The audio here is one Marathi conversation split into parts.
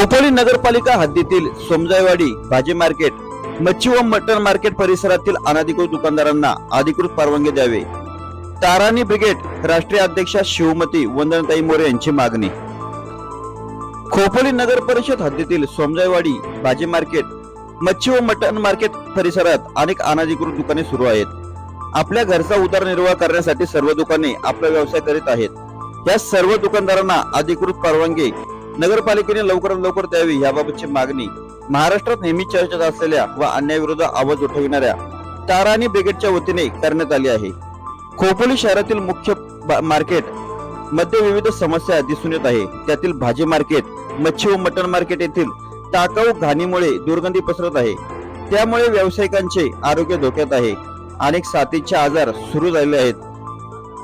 खोपोली नगरपालिका हद्दीतील सोमजाईवाडी भाजी मार्केट मच्छी व मटण मार्केट परिसरातील अनधिकृत दुकानदारांना अधिकृत परवानगी द्यावे. ताराणी ब्रिगेड राष्ट्रीय अध्यक्षा शिवमती वंदनताई मोरे यांची मागणी. खोपोली नगर परिषद हद्दीतील सोमजाईवाडी भाजी मार्केट मच्छी व मटण मार्केट परिसरात अनेक अनधिकृत दुकाने सुरू आहेत. आपल्या घरचा उदरनिर्वाह करण्यासाठी सर्व दुकाने आपला व्यवसाय करीत आहेत. या सर्व दुकानदारांना अधिकृत परवानगी नगरपालिकेने लवकरात लवकर द्यावी याबाबतची मागणी महाराष्ट्रात नेहमी चर्चेत असलेल्या व अन्यायाविरोधात आवाज उठविणाऱ्या ताराणी ब्रिगेडच्या वतीने करण्यात आली आहे. खोपोली शहरातील मुख्य मार्केटमध्ये विविध समस्या दिसून येत आहे. त्यातील भाजी मार्केट मच्छी व मटण मार्केट येथील टाकाऊ घाणीमुळे दुर्गंधी पसरत आहे. त्यामुळे व्यावसायिकांचे आरोग्य धोक्यात आहे. अनेक साथीचे आजार सुरू झालेले आहेत.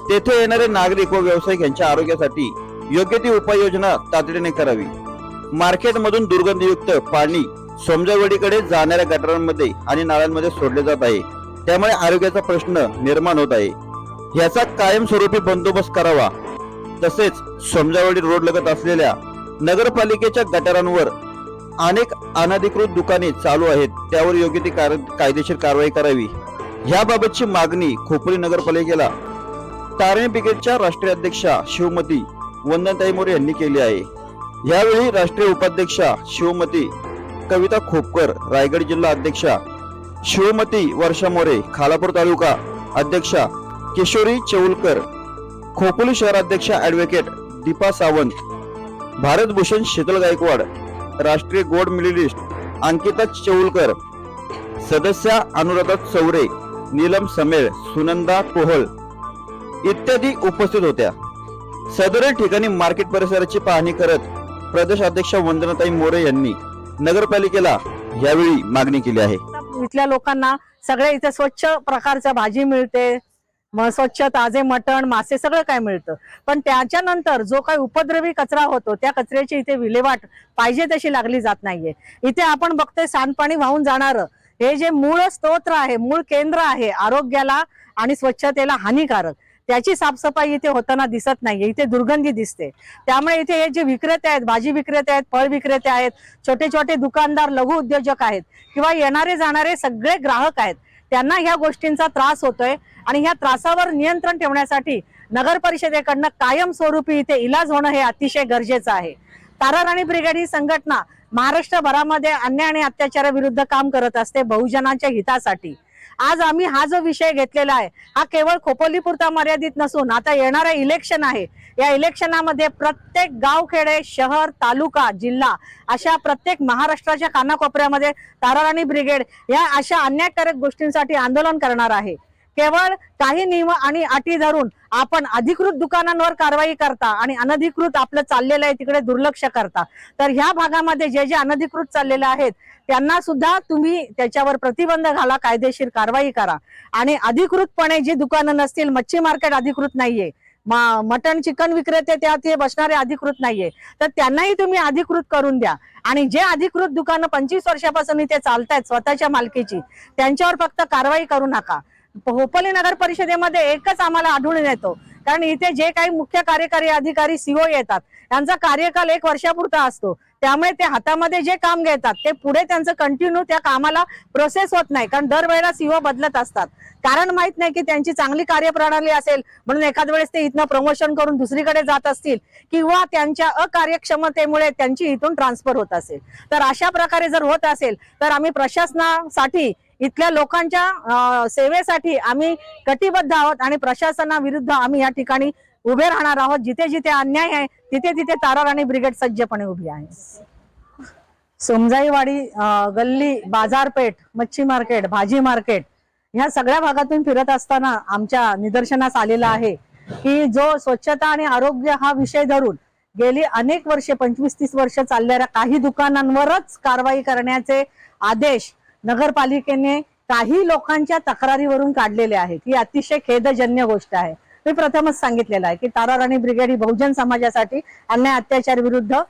तेथे येणारे नागरिक व व्यावसायिक यांच्या आरोग्यासाठी योग्य ती उपाययोजना तातडीने करावी. मार्केटमधून दुर्गंधयुक्त पाणी सोमजावडीकडे जाणाऱ्या गटारांमध्ये आणि नाळ्यांमध्ये सोडले जात आहे. त्यामुळे आरोग्याचा प्रश्न निर्माण होत आहे. याचा कायमस्वरूपी बंदोबस्त करावा. तसेच सोमजावडी रोड लगत असलेल्या नगरपालिकेच्या गटारांवर अनेक अनधिकृत दुकाने चालू आहेत. त्यावर योग्य ती कार- कायदेशीर कारवाई करावी. याबाबतची मागणी खोपोली नगरपालिकेला. तारणी ब्रिगेडच्या राष्ट्रीय अध्यक्षा शिवमती वंदनताई मोरे यांनी केली आहे. यावेळी राष्ट्रीय उपाध्यक्षा शिवमती कविता खोपकर रायगड जिल्हा अध्यक्षा शिवमती वर्षा मोरे खालापूर तालुका अध्यक्षा किशोरी चौलकर खोपोली शहराध्यक्षा ॲडव्होकेट दीपा सावंत भारतभूषण शीतल गायकवाड राष्ट्रीय गोड मिलिलिस्ट अंकिता चौलकर सदस्या अनुराधा चौरे नीलम समेळ सुनंदा कोहल इत्यादी उपस्थित होत्या. सदर ठिकाणी मार्केट परिसराची पाहणी करत प्रदेश अध्यक्ष वंदनाताई मोरे यांनी नगरपालिकेला यावेळी मागणी केली आहे. इथल्या लोकांना सगळ्या इथे स्वच्छ प्रकारच्या भाजी मिळते स्वच्छ ताजे मटण मासे सगळं काय मिळतं. पण त्याच्यानंतर जो काही उपद्रवी कचरा होतो त्या कचऱ्याची इथे विल्हेवाट पाहिजे तशी लागली जात नाहीये. इथे आपण बघतोय सांडपाणी वाहून जाणारं. हे जे मूळ स्तोत्र आहे मूळ केंद्र आहे आरोग्याला आणि स्वच्छतेला हानिकारक. त्याची साफसफाई इथे होताना दिसत नाहीये. इथे दुर्गंधी दिसते. त्यामुळे इथे हे जे विक्रेते आहेत भाजी विक्रेते आहेत फळ विक्रेते आहेत छोटे छोटे दुकानदार लघु उद्योजक आहेत किंवा येणारे जाणारे सगळे ग्राहक आहेत त्यांना ह्या गोष्टींचा त्रास होतोय आणि ह्या त्रासावर नियंत्रण ठेवण्यासाठी नगर परिषदेकडनं कायमस्वरूपी इथे इलाज होणं हे अतिशय गरजेचं आहे. तारा राणी ब्रिगेड ही संघटना महाराष्ट्रभरामध्ये अन्याय आणि अत्याचाराविरुद्ध काम करत असते बहुजनांच्या हितासाठी. आज आम्ही हा जो विषय घेतलेला आहे हा केवळ खोपोली पुरता मर्यादित नसून आता येणारं इलेक्शन आहे. या इलेक्शनामध्ये प्रत्येक गावखेडे शहर तालुका जिल्हा अशा प्रत्येक महाराष्ट्राच्या कानाकोपऱ्यामध्ये ताराराणी ब्रिगेड या अशा अन्यायकारक गोष्टींसाठी आंदोलन करणार आहे. केवळ काही नियम आणि अटी धरून आपण अधिकृत दुकानांवर कारवाई करता आणि अनधिकृत आपलं चाललेलं आहे तिकडे दुर्लक्ष करता. तर ह्या भागामध्ये जे जे अनधिकृत चाललेले आहेत त्यांना सुद्धा तुम्ही त्याच्यावर प्रतिबंध घाला कायदेशीर कारवाई करा. आणि अधिकृतपणे जी दुकानं नसतील मच्छी मार्केट अधिकृत नाहीये. मटन मटण चिकन विक्रेते त्यात हे बसणारे अधिकृत नाहीये. तर त्यांनाही तुम्ही अधिकृत करून द्या. आणि जे अधिकृत दुकानं पंचवीस वर्षापासून इथे चालतायत स्वतःच्या मालकीची त्यांच्यावर फक्त कारवाई करू नका. खोपोली नगर परिषदेमध्ये एकच आम्हाला आढळून येतो कारण इथे जे काही मुख्य कार्यकारी अधिकारी सीओ येतात त्यांचा कार्यकाल एक वर्षापुरता असतो त्यामुळे ते हातामध्ये जे काम घेतात ते पुढे त्यांचं कंटिन्यू त्या कामाला प्रोसेस होत नाही कारण दरवेळेला सीओ बदलत असतात कारण माहीत नाही की त्यांची चांगली कार्यप्रणाली असेल म्हणून एखाद वेळेस ते इथनं प्रमोशन करून दुसरीकडे जात असतील किंवा त्यांच्या अकार्यक्षमतेमुळे त्यांची इथून ट्रान्सफर होत असेल तर अशा प्रकारे जर होत असेल तर आम्ही प्रशासनासाठी इथल्या लोकांच्या सेवेसाठी आम्ही कटिबद्ध आहोत आणि प्रशासनाविरुद्ध आम्ही या ठिकाणी उभे राहणार आहोत. जिथे जिथे अन्याय आहे तिथे तिथे तारा ब्रिगेड सज्जपणे उभी आहे. सोमजाईवाडी गल्ली बाजारपेठ मच्छी मार्केट भाजी मार्केट ह्या सगळ्या भागातून फिरत असताना आमच्या निदर्शनास आलेला आहे की जो स्वच्छता आणि आरोग्य हा विषय धरून गेली अनेक वर्षे पंचवीस तीस वर्ष चालणाऱ्या काही दुकानांवरच कारवाई करण्याचे आदेश नगरपालिकेने काही लोकांच्या तक्रारीवरून काढलेले आहेत. ही अतिशय खेदजन्य गोष्ट आहे. मी प्रथमच सांगितलेलं आहे की तारा राणी ब्रिगेड ही बहुजन समाजासाठी अन्याय अत्याचार विरुद्ध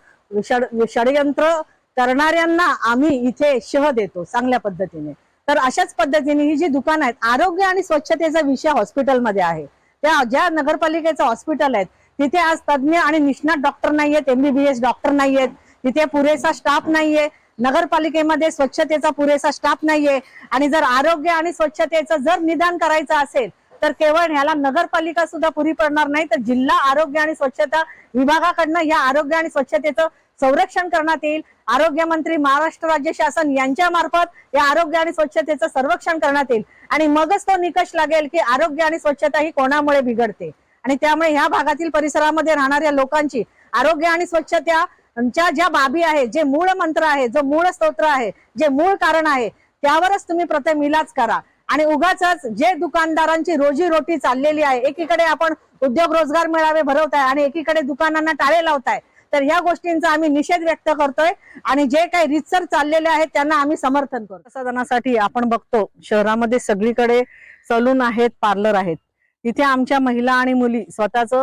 षडयंत्र करणाऱ्यांना आम्ही इथे शह देतो चांगल्या पद्धतीने. तर अशाच पद्धतीने ही जी दुकान आहेत आरोग्य आणि स्वच्छतेचा विषय हॉस्पिटलमध्ये आहे. त्या ज्या नगरपालिकेचं हॉस्पिटल आहेत तिथे आज तज्ज्ञ आणि निष्णात डॉक्टर नाहीयेत एमबीबीएस डॉक्टर नाहीयेत तिथे पुरेसा स्टाफ नाहीये नगरपालिकेमध्ये स्वच्छतेचा पुरेसा स्टाफ नाहीये. आणि जर आरोग्य आणि स्वच्छतेचं जर निदान करायचं असेल तर केवळ ह्याला नगरपालिका सुद्धा पुरी पडणार नाही तर जिल्हा आरोग्य आणि स्वच्छता विभागाकडनं या आरोग्य आणि स्वच्छतेचं संरक्षण करण्यात येईल. आरोग्य मंत्री महाराष्ट्र राज्य शासन यांच्या मार्फत या आरोग्य आणि स्वच्छतेचं सर्वेक्षण करण्यात येईल. आणि मगच तो निकष लागेल की आरोग्य आणि स्वच्छता ही कोणामुळे बिघडते. आणि त्यामुळे ह्या भागातील परिसरामध्ये राहणाऱ्या लोकांची आरोग्य आणि स्वच्छता च्या ज्या बाबी आहे जे मूळ मंत्र आहे जो मूळ स्तोत्र आहे जे मूळ कारण आहे त्यावरच तुम्ही प्रथम इलाज करा. आणि उगाच जे दुकानदारांची रोजी रोटी चाललेली आहे एकीकडे आपण उद्योग रोजगार मेळावे भरवताय आणि एकीकडे दुकानांना टाळे लावताय तर ह्या गोष्टींचा आम्ही निषेध व्यक्त करतोय आणि जे काही रितसर चाललेले आहेत त्यांना आम्ही समर्थन करतो. प्रसाधनासाठी आपण बघतो शहरामध्ये सगळीकडे सलून आहेत पार्लर आहेत. तिथे आमच्या महिला आणि मुली स्वतःच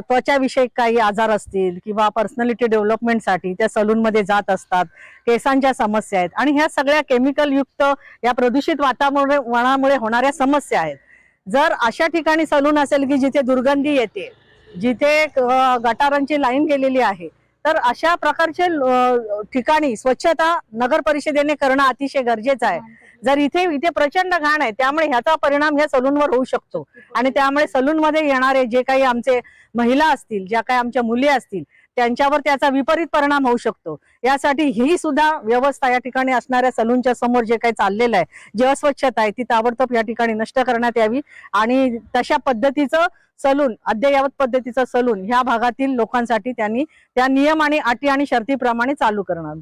त्वचाविषयक काही आजार असतील किंवा पर्सनॅलिटी डेव्हलपमेंटसाठी त्या सलूनमध्ये जात असतात केसांच्या समस्या आहेत आणि ह्या सगळ्या केमिकलयुक्त या प्रदूषित वातावरणामुळे होणाऱ्या समस्या आहेत. जर अशा ठिकाणी सलून असेल की जिथे दुर्गंधी येते जिथे गटारांची लाईन गेलेली आहे तर अशा प्रकारचे ठिकाणी स्वच्छता नगर परिषदेने करणं अतिशय गरजेचं आहे. जर इथे इथे प्रचंड घाण आहे त्यामुळे ह्याचा परिणाम ह्या सलूनवर होऊ शकतो. आणि त्यामुळे सलून मध्ये येणारे जे काही आमचे महिला असतील ज्या काही आमच्या मुली असतील त्यांच्यावर त्याचा विपरीत परिणाम होऊ शकतो. यासाठी ही सुद्धा व्यवस्था या ठिकाणी असणाऱ्या सलूनच्या समोर जे काही चाललेलं आहे जे अस्वच्छता आहे ती ताबडतोब या ठिकाणी नष्ट करण्यात यावी. आणि तशा पद्धतीचं सलून अद्ययावत पद्धतीचं सलून ह्या भागातील लोकांसाठी त्यांनी त्या नियम आणि अटी आणि शर्तीप्रमाणे चालू करणार.